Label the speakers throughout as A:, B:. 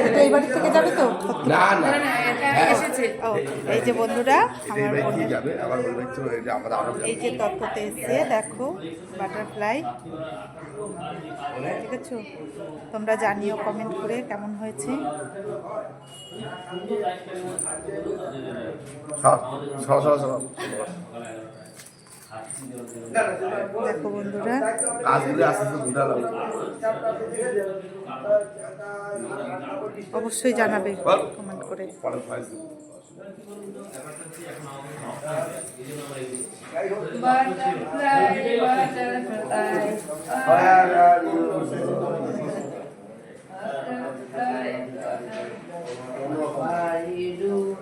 A: এটা এই বাড়ি থেকে যাবে তো?
B: না না। হ্যাঁ।
A: ও এই যে বন্ধুরা
B: এই
A: আমার
B: যে
A: তত্ত্বতে এসে দেখো বাটারফ্লাই। ঠিক আছে? তোমরা জানিও কমেন্ট করে কেমন হয়েছে।
B: সব সব সব সব
A: দেখো বন্ধুরা। অবশ্যই জানাবে কমেন্ট করে।
C: do.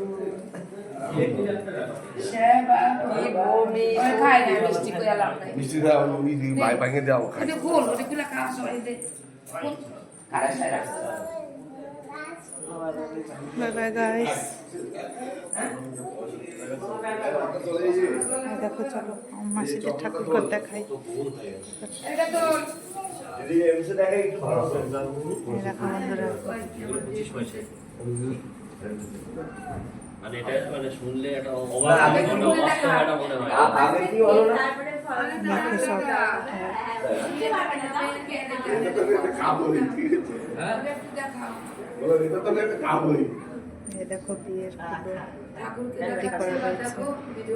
C: খাই না মিষ্টি করে লাভ নাই।
B: মিষ্টি বাই ভাঙে দেওয়া খাই
C: ওটা গোল ওটা গুলা খাওয়া সবাই দে কারা সারা
A: বাই বাই গাইস দেখো চলো মাসিদের ঠাকুর ঘর দেখাই।
C: এটা তো
A: বন্ধুরা।
D: মানে এটা মানে শুনলে একটা অবাক একটা অবাক
E: আগে কি হলো না?
A: দেখো হ্যাঁ।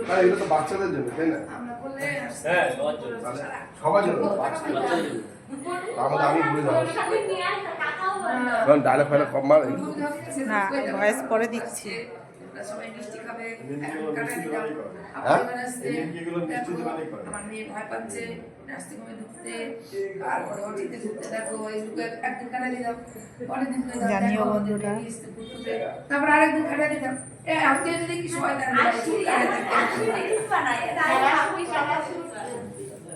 D: হ্যাঁ
A: বিয়ের
B: বাচ্চাদের জন্য তাই না?
D: হ্যাঁ সবার জন্য।
B: আমি ভুলে যাব। কারণ ডায়লগ ফাইলগ কম মারে।
A: না ভয়েস পরে দিচ্ছি।
C: সবাই মিষ্টি খাবে
B: হ্যাঁ?
C: আমার মেয়ে ভয় পাচ্ছে ঢুকতে ঢুকতে। দেখো এই একদিন কাটাই দিলাম পরের দিন করে
A: জানিও বন্ধুরা।
C: তারপর আরেকদিন কাটাই দিলাম আজকে যদি কি শয়তান দিতাম।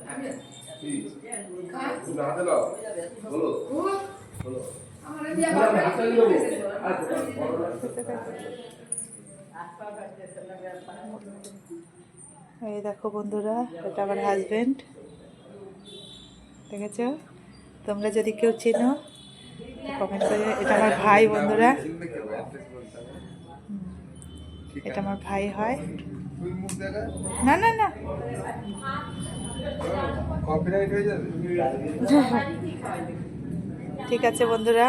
C: আমি- খা।
B: তুমি হাতে নাও বলো। বলো।
C: আমার।
A: এই দেখো বন্ধুরা এটা আমার হাজবেন্ড দেখেছ? তোমরা যদি কেউ চেনো কমেন্ট করে এটা আমার ভাই বন্ধুরা। এটা আমার ভাই হয়। না না না। ঠিক আছে বন্ধুরা।